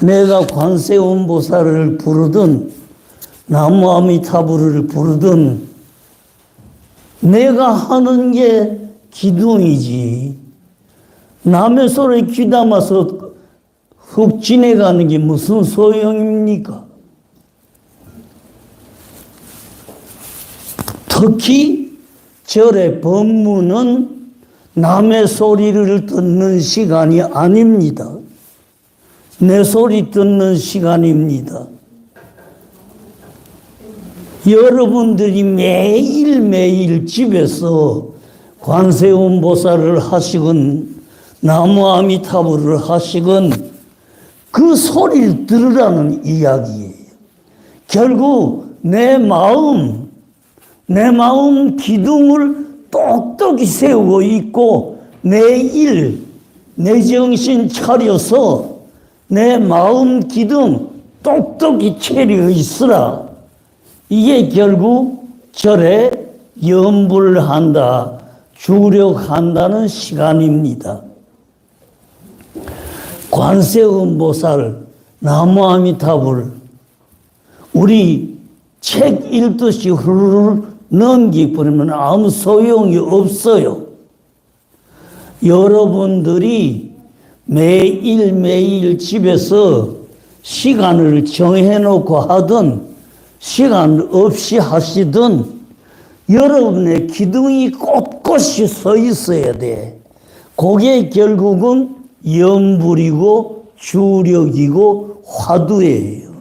내가 관세음 보살을 부르든 나무 아미타불을 부르든 내가 하는 게 기둥이지. 남의 소리 귀담아서 훅 지내가는 게 무슨 소용입니까? 특히 절의 법문은 남의 소리를 듣는 시간이 아닙니다. 내 소리 듣는 시간입니다. 여러분들이 매일매일 집에서 관세음 보살을 하시건 나무 아미타불을 하시건 그 소리를 들으라는 이야기예요. 결국 내 마음, 내 마음 기둥을 똑똑히 세우고 있고 내 일, 내 정신 차려서 내 마음 기둥 똑똑히 차려 있으라. 이게 결국 절에 염불한다, 주력한다는 시간입니다. 관세음 보살, 나무아미타불, 우리 책 읽듯이 후루루 넘기버리면 아무 소용이 없어요. 여러분들이 매일매일 집에서 시간을 정해놓고 하든 시간 없이 하시든 여러분의 기둥이 꼿꼿이 서 있어야 돼. 그게 결국은 염불이고 주력이고 화두예요.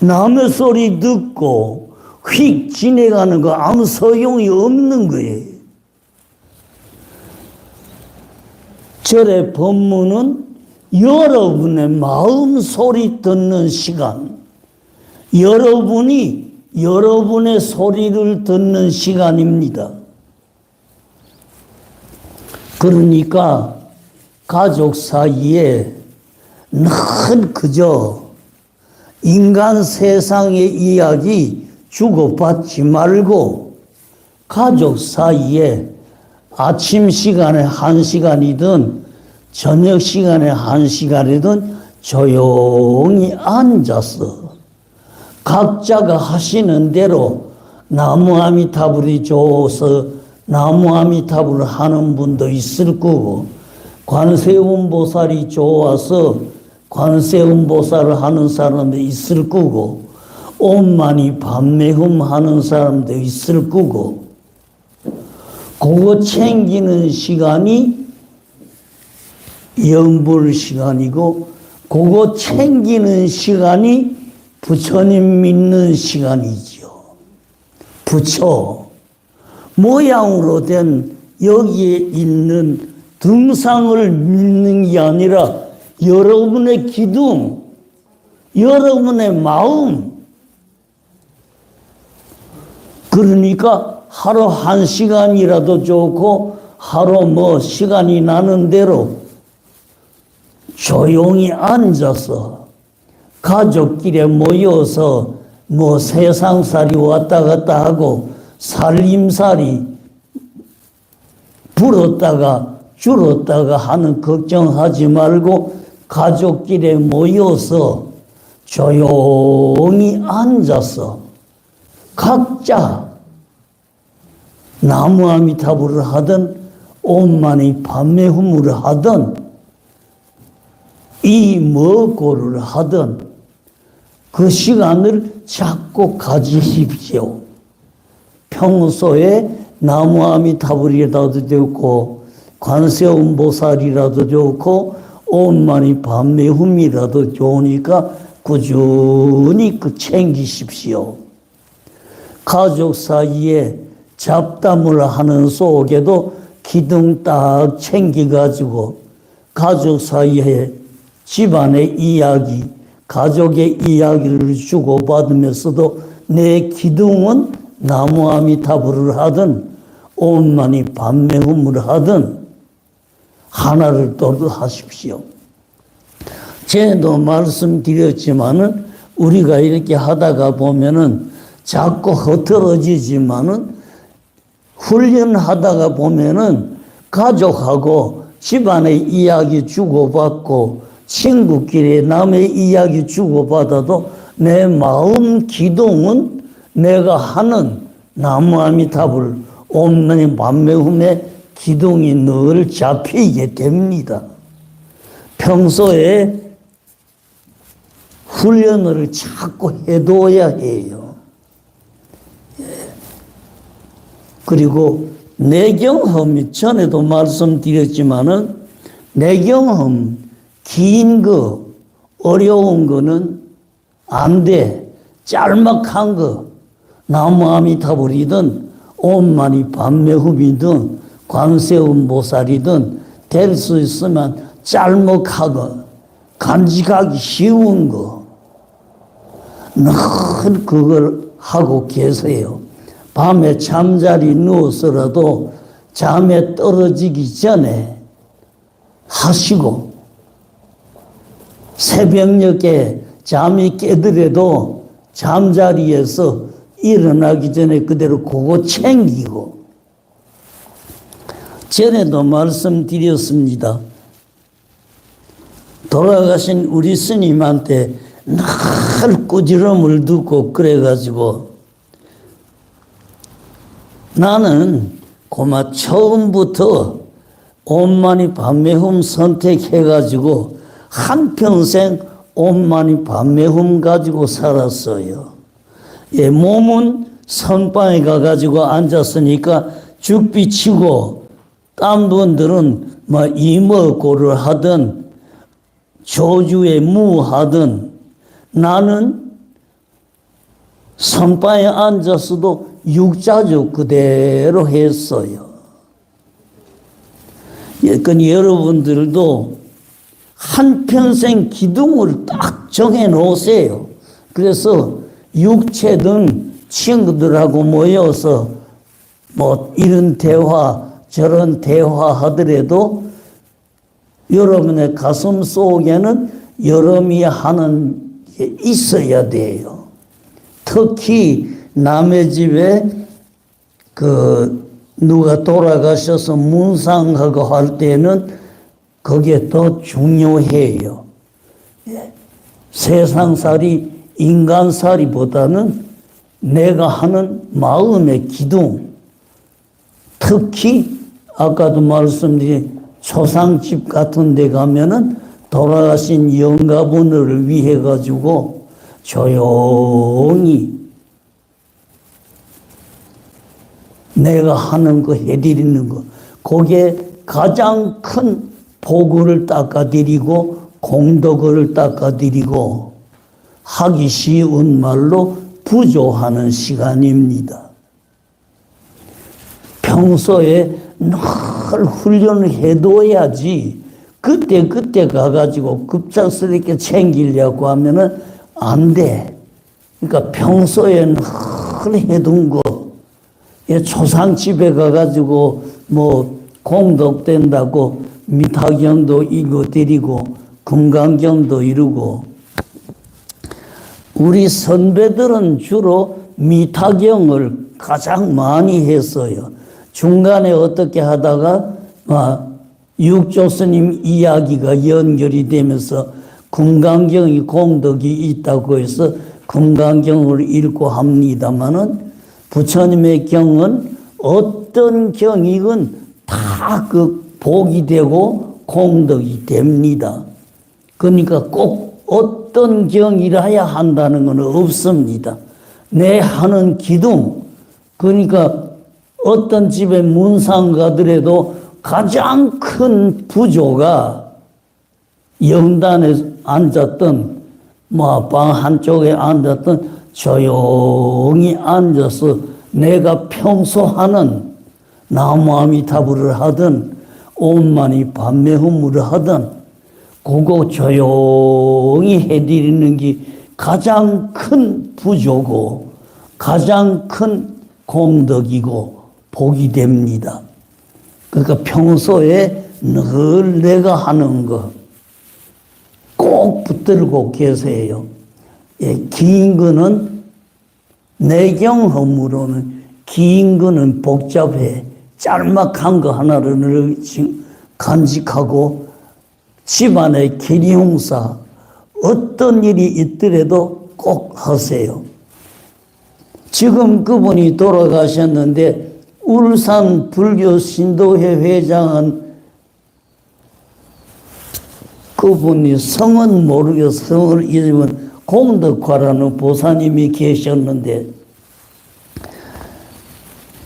남의 소리 듣고 휙 지내가는 거 아무 소용이 없는 거예요. 절의 법문은 여러분의 마음 소리 듣는 시간, 여러분이 여러분의 소리를 듣는 시간입니다. 그러니까 가족 사이에 늘 그저 인간 세상의 이야기 주고받지 말고 가족 사이에 아침 시간에 한 시간이든 저녁 시간에 한 시간이든 조용히 앉아서 각자가 하시는 대로 나무 아미타불이 좋아서 나무 아미타불을 하는 분도 있을 거고 관세음 보살이 좋아서 관세음 보살을 하는 사람도 있을 거고 온만이 밤매금 하는 사람도 있을 거고 그거 챙기는 시간이 영불 시간이고 그거 챙기는 시간이 부처님 믿는 시간이죠. 부처 모양으로 된 여기에 있는 등상을 믿는 게 아니라 여러분의 기둥, 여러분의 마음. 그러니까 하루 한 시간이라도 좋고 하루 뭐 시간이 나는 대로 조용히 앉아서 가족끼리 모여서 뭐 세상살이 왔다 갔다 하고 살림살이 불었다가 줄었다가 하는 걱정하지 말고 가족끼리 모여서 조용히 앉아서 각자 나무 아미타불을 하든 온만이 밤매후무를 하든 이 먹고를 하든 그 시간을 자꾸 가지십시오. 평소에 나무 아미타불이라도 좋고 관세음보살이라도 좋고 온만이 밤매흠이라도 좋으니까 꾸준히 그 챙기십시오. 가족 사이에 잡담을 하는 속에도 기둥 딱 챙겨가지고 가족 사이에 집안의 이야기, 가족의 이야기를 주고받으면서도 내 기둥은 나무 아미타불을 하든 온만이 밤매음을 하든 하나를 또 하십시오. 제도 말씀드렸지만은 우리가 이렇게 하다가 보면은 자꾸 흐트러지지만은 훈련하다가 보면은 가족하고 집안의 이야기 주고받고 친구끼리 남의 이야기 주고받아도 내 마음 기동은 내가 하는 나무 아미타불 옴나니 밤매움의 기둥이 늘 잡히게 됩니다. 평소에 훈련을 자꾸 해둬야 해요. 예. 그리고 내 경험이 전에도 말씀드렸지만은 내 경험 긴 거, 어려운 거는 안 돼. 짤막한 거, 나무 아미타불이든 온만이 밤매흡이든 관세음 보살이든 될 수 있으면 짤막하고 간직하기 쉬운 거, 늘 그걸 하고 계세요. 밤에 잠자리 누워서라도 잠에 떨어지기 전에 하시고 새벽녘에 잠이 깨더라도 잠자리에서 일어나기 전에 그대로 그거 챙기고 전에도 말씀드렸습니다. 돌아가신 우리 스님한테 늘 꾸지럼을 듣고 그래가지고 나는 고마 처음부터 온만이 밤매흠 선택해가지고 한평생 온만이 밤매흠 가지고 살았어요. 예, 몸은 선방에 가가지고 앉았으니까 죽비 치고 딴 분들은 뭐 이먹고를 하든 조주에 무하든 나는 선바에 앉았어도 육자주 그대로 했어요. 예, 그 여러분들도 한평생 기둥을 딱 정해 놓으세요. 그래서 육체든 친구들하고 모여서 뭐 이런 대화 저런 대화 하더라도 여러분의 가슴 속에는 여러분이 하는 게 있어야 돼요. 특히 남의 집에 그 누가 돌아가셔서 문상하고 할 때는 그게 더 중요해요. 예. 세상살이 인간살이보다는 내가 하는 마음의 기둥, 특히 아까도 말씀드린 초상집 같은 데 가면은 돌아가신 영가분을 위해 가지고 조용히 내가 하는 거 해드리는 거 그게 가장 큰 복을 닦아드리고 공덕을 닦아드리고 하기 쉬운 말로 부조하는 시간입니다. 평소에 늘 훈련을 해둬야지 그때 그때 가가지고 급작스럽게 챙기려고 하면은 안 돼. 그러니까 평소에 늘 해둔 거, 예, 초상집에 가가지고 뭐 공덕된다고 미타경도 이거 드리고 금강경도 이루고 우리 선배들은 주로 미타경을 가장 많이 했어요. 중간에 어떻게 하다가 아, 육조 스님 이야기가 연결이 되면서 금강경이 공덕이 있다고 해서 금강경을 읽고 합니다마는 부처님의 경은 어떤 경이건 다 그 복이 되고 공덕이 됩니다. 그러니까 꼭 어떤 경이라야 한다는 건 없습니다. 내 하는 기둥, 그러니까 어떤 집에 문상 가더라도 가장 큰 부조가 영단에 앉았던 뭐 방 한쪽에 앉았던 조용히 앉아서 내가 평소 하는 나무아미타불을 하든 온만이 밤매후물을 하든 그거 조용히 해드리는 게 가장 큰 부조고 가장 큰 공덕이고 복이 됩니다. 그러니까 평소에 늘 내가 하는 거 꼭 붙들고 계세요. 예, 긴 거는 내 경험으로는 긴 거는 복잡해. 짤막한 거 하나를 간직하고 집안의 기리용사 어떤 일이 있더라도 꼭 하세요. 지금 그분이 돌아가셨는데 울산 불교 신도회 회장은 그분이 성은 모르겠어 성을 잊으면 공덕화라는 보사님이 계셨는데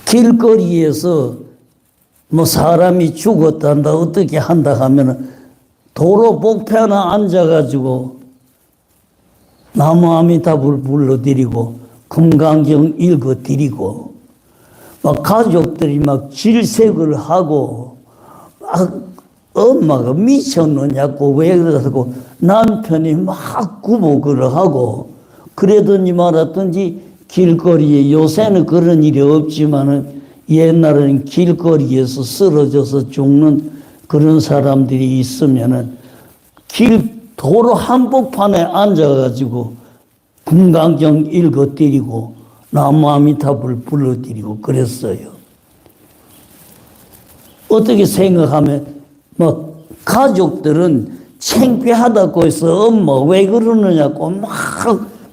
길거리에서 뭐 사람이 죽었단다 어떻게 한다 하면은 도로 복패 하나 앉아가지고 나무 아미타불 불러드리고 금강경 읽어드리고 막 가족들이 막 질색을 하고 막 엄마가 미쳤느냐고 왜 그러고 남편이 막 구복을 하고 그러더니 말았든지 길거리에 요새는 그런 일이 없지만은 옛날에는 길거리에서 쓰러져서 죽는 그런 사람들이 있으면은 길 도로 한복판에 앉아가지고 금강경 읽어드리고 나무 아미타불 불러드리고 그랬어요. 어떻게 생각하면 뭐 가족들은 창피하다고 해서 엄마 왜 그러느냐고 막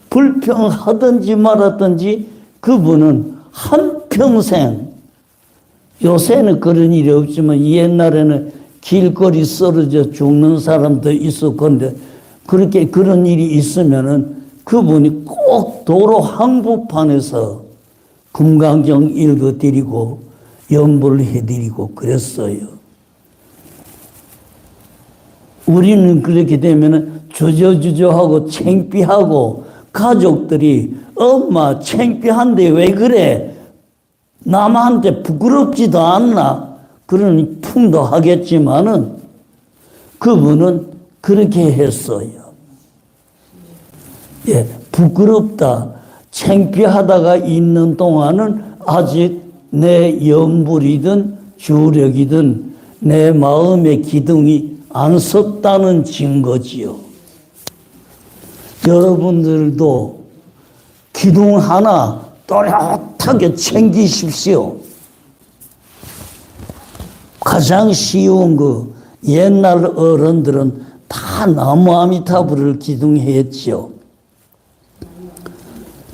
불평하든지 말았든지 그분은 한평생 요새는 그런 일이 없지만 옛날에는 길거리 쓰러져 죽는 사람도 있었건데 그렇게 그런 일이 있으면은 그분이 꼭 도로 한복판에서 금강경 읽어드리고 연불 해드리고 그랬어요. 우리는 그렇게 되면은 주저주저하고 창피하고 가족들이 엄마 창피한데 왜 그래? 남한테 부끄럽지도 않나? 그런 풍도 하겠지만은 그분은 그렇게 했어요. 예, 부끄럽다, 창피하다가 있는 동안은 아직 내 연불이든 주력이든 내 마음의 기둥이 안 섰다는 증거지요. 여러분들도 기둥 하나 또렷하게 챙기십시오. 가장 쉬운 그 옛날 어른들은 다 나무 아미타불을 기둥했지요.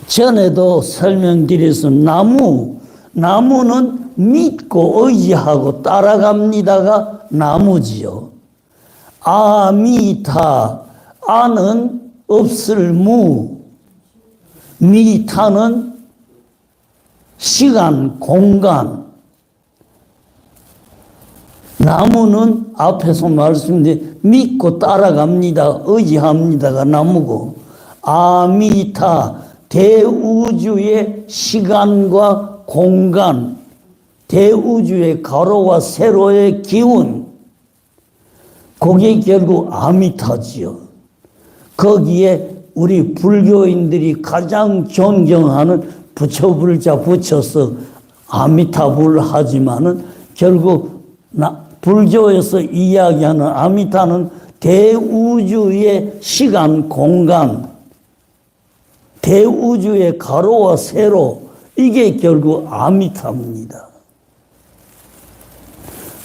전에도 설명드려서 나무, 나무는 믿고 의지하고 따라갑니다가 나무지요. 아미타, 아는 없을 무, 미타는 시간, 공간. 나무는 앞에서 말씀드린 믿고 따라갑니다. 의지합니다가 나무고. 아미타, 대우주의 시간과 공간, 대우주의 가로와 세로의 기운, 그게 결국 아미타지요. 거기에 우리 불교인들이 가장 존경하는 부처불자 붙여서 아미타불 하지만은 결국 나, 불교에서 이야기하는 아미타는 대우주의 시간, 공간, 대우주의 가로와 세로, 이게 결국 아미타입니다.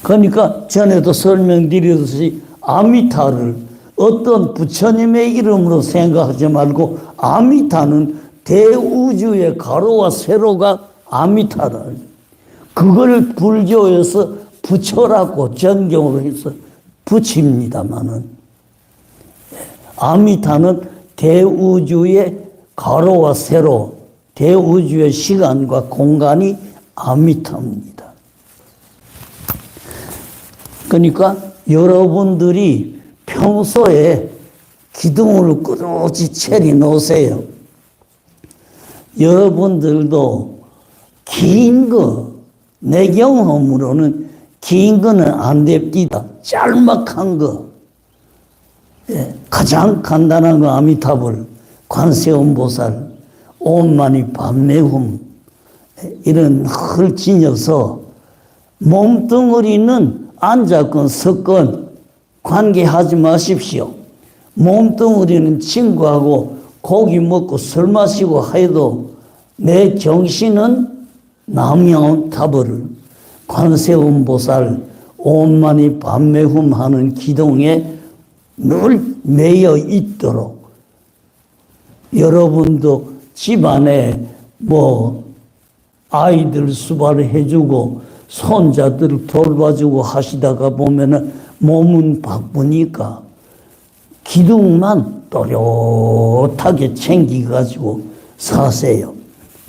그러니까 전에도 설명드렸듯이 아미타를 어떤 부처님의 이름으로 생각하지 말고 아미타는 대우주의 가로와 세로가 아미타다. 그걸 불교에서 부처라고 정경으로 해서 붙입니다마는 아미타는 대우주의 가로와 세로, 대우주의 시간과 공간이 아미타입니다. 그러니까 여러분들이 평소에 기둥을 꾸준히 채리 놓으세요. 여러분들도 긴 거, 내 경험으로는 긴 거는 안 됩니다. 짤막한 거. 예, 가장 간단한 거 아미타불, 관세음보살, 온만이 밤매움, 이런 헐 지녀서 몸뚱어리는 앉았건 섰건 관계하지 마십시오. 몸뚱어리는 친구하고 고기 먹고 술 마시고 해도 내 정신은 남양타불 관세음 보살 온만이 밤매움하는 기동에 늘 매여 있도록 여러분도 집안에 뭐 아이들 수발을 해주고 손자들 돌봐주고 하시다가 보면은 몸은 바쁘니까 기둥만 또렷하게 챙기가지고 사세요.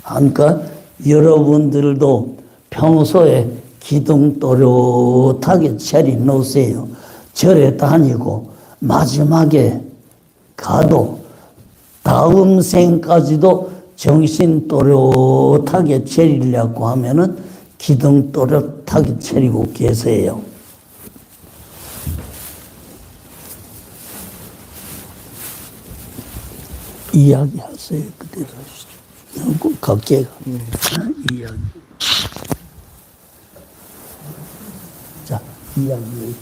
그러니까 여러분들도 평소에 기둥 또렷하게 차리 놓으세요. 절에 다니고 마지막에 가도 다음 생까지도 정신 또렷하게 차리려고 하면은 기둥 또렷하게 차리고 계세요. 이야기하세요. 그대로 하시죠. 꼭 각계가 이야기. 자, 이야기.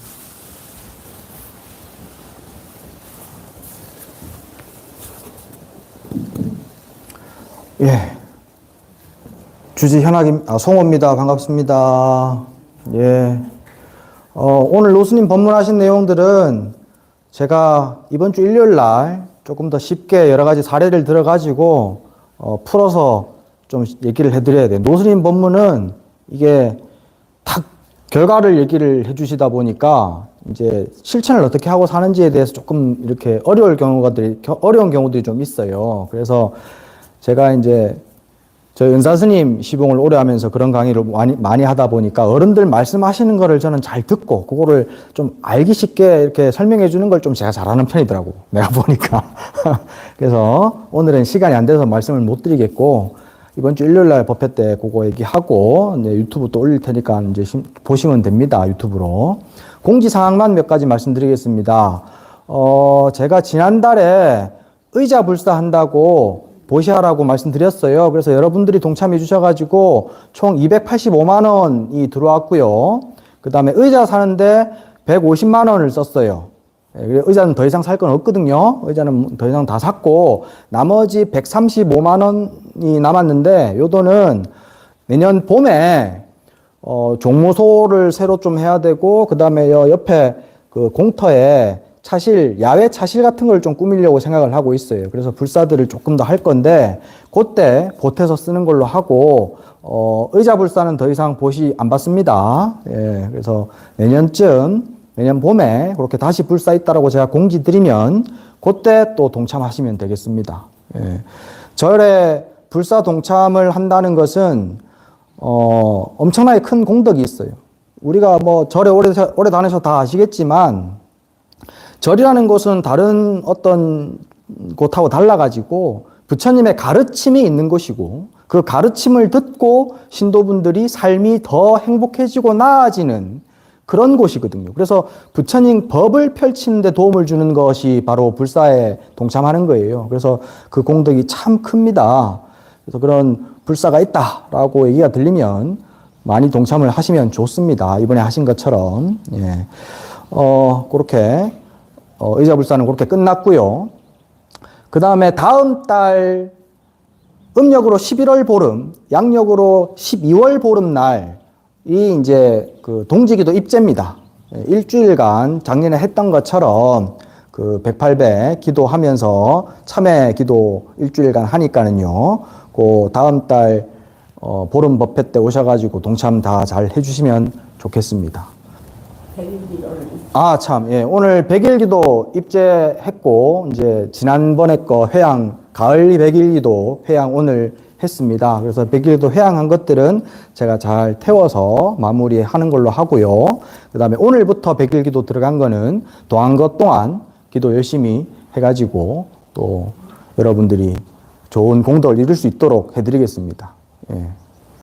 예. 주지 현학임, 아, 송호입니다. 반갑습니다. 예. 어, 오늘 노수님 법문하신 내용들은 제가 이번 주 일요일 날 조금 더 쉽게 여러 가지 사례를 들어가지고 어, 풀어서 좀 얘기를 해드려야 돼요. 노수님 법문은 이게 딱 결과를 얘기를 해주시다 보니까 이제 실천을 어떻게 하고 사는지에 대해서 조금 이렇게 어려울 경우들이 어려운 경우들이 좀 있어요. 그래서 제가 이제 저희 은사 스님 시봉을 오래 하면서 그런 강의를 많이, 많이 하다 보니까 어른들 말씀하시는 거를 저는 잘 듣고 그거를 좀 알기 쉽게 이렇게 설명해 주는 걸 좀 제가 잘하는 편이더라고. 내가 보니까. 그래서 오늘은 시간이 안 돼서 말씀을 못 드리겠고 이번 주 일요일 날 법회 때 그거 얘기하고 이제 유튜브 또 올릴 테니까 이제 심- 보시면 됩니다. 유튜브로. 공지 사항만 몇 가지 말씀드리겠습니다. 어, 제가 지난달에 의자 불사한다고 보시하라고 말씀드렸어요. 그래서 여러분들이 동참해 주셔가지고 총 285만 원이 들어왔고요. 그 다음에 의자 사는데 150만 원을 썼어요. 예, 의자는 더 이상 살 건 없거든요. 의자는 더 이상 다 샀고 나머지 135만 원이 남았는데 요 돈은 내년 봄에 어, 종무소를 새로 좀 해야 되고 그 다음에 요 옆에 그 공터에 차실 야외 차실 같은 걸 좀 꾸미려고 생각을 하고 있어요. 그래서 불사들을 조금 더 할 건데 그때 보태서 쓰는 걸로 하고 어, 의자 불사는 더 이상 보시 안 받습니다. 예, 그래서 내년쯤 내년 봄에 그렇게 다시 불사 있다라고 제가 공지 드리면 그때 또 동참하시면 되겠습니다. 예. 절에 불사 동참을 한다는 것은 어, 엄청나게 큰 공덕이 있어요. 우리가 뭐 절에 오래, 오래 다니셔서 다 아시겠지만 절이라는 곳은 다른 어떤 곳하고 달라가지고 부처님의 가르침이 있는 곳이고 그 가르침을 듣고 신도분들이 삶이 더 행복해지고 나아지는 그런 곳이거든요. 그래서 부처님 법을 펼치는데 도움을 주는 것이 바로 불사에 동참하는 거예요. 그래서 그 공덕이 참 큽니다. 그래서 그런 불사가 있다라고 얘기가 들리면 많이 동참을 하시면 좋습니다. 이번에 하신 것처럼. 예. 어, 그렇게, 어, 의자 불사는 그렇게 끝났고요. 그 다음에 다음 달 음력으로 11월 보름, 양력으로 12월 보름 날이 이제 그 동지기도 입제입니다. 예, 일주일간 작년에 했던 것처럼 그 108배 기도하면서 참회 기도 일주일간 하니까는요. 그 다음 달 어, 보름 법회 때 오셔가지고 동참 다 잘 해주시면 좋겠습니다. 아, 참, 예. 오늘 백일기도 입제했고, 이제 지난번에 거 회양, 가을 백일기도 회양 오늘 했습니다. 그래서 백일기도 회양한 것들은 제가 잘 태워서 마무리하는 걸로 하고요. 그 다음에 오늘부터 백일기도 들어간 거는 도한 것 동안 기도 열심히 해가지고 또 여러분들이 좋은 공덕을 이룰 수 있도록 해드리겠습니다. 예.